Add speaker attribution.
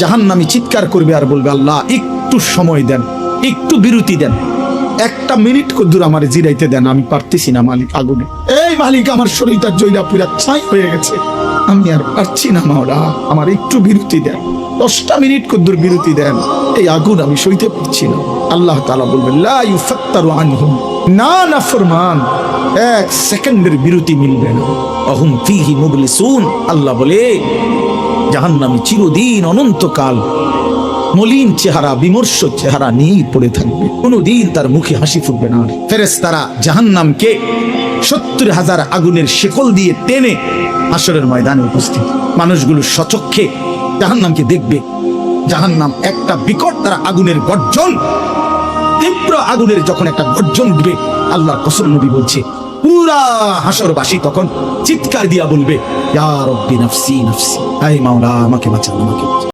Speaker 1: জাহান্নামী চিৎকার করবে আর বলবে, আল্লাহ, একটু সময় দেন, একটু বিরতি দেন। একটা মিনিট কদ্দুর আমার জিরাইতে দেন, আমি পারতেছি না মালিক আগুনে। এই মালিক, আমার শরীরটা জয়লা পুরা ছাই হয়ে গেছে। আমি আর পারছি না মাওলা, আমার একটু বিরতি দেন। দশটা মিনিট কদ্দুর বিরতি দেন, এই আগুন আমি সইতে পারছি না। আল্লাহ তাআলা বলবেন না না, ফরমান, এক সেকেন্ডের বিরতি মিলবে না। অহুম ফিহি মুবলিসুন, আল্লাহ বলে জাহান্নামী চিরদিন অনন্তকাল। মলিন চেহারা, বিমর্ষ চেহারা নিয়েই পড়ে থাকবে। কোনোদিন তার মুখে হাসি ফুটবে না। ফেরেস তারা জাহান্নামকে সত্তর হাজার আগুনের শেকল দিয়ে টেনে আসরের ময়দানে উপস্থিত। মানুষগুলো সচক্ষে জাহান্নামকে দেখবে। জাহান্নাম একটা বিকট তারা আগুনের গর্জন। তীব্র আগুনের যখন একটা গর্জন উঠবে আল্লাহর কসম নবী বলছে পুরা হাসরবাসী তখন চিৎকার দিয়া বলবে, ইয়া রব্বি নাফসি নাফসি আই মাওলা, আমাকে বাঁচান, আমাকে।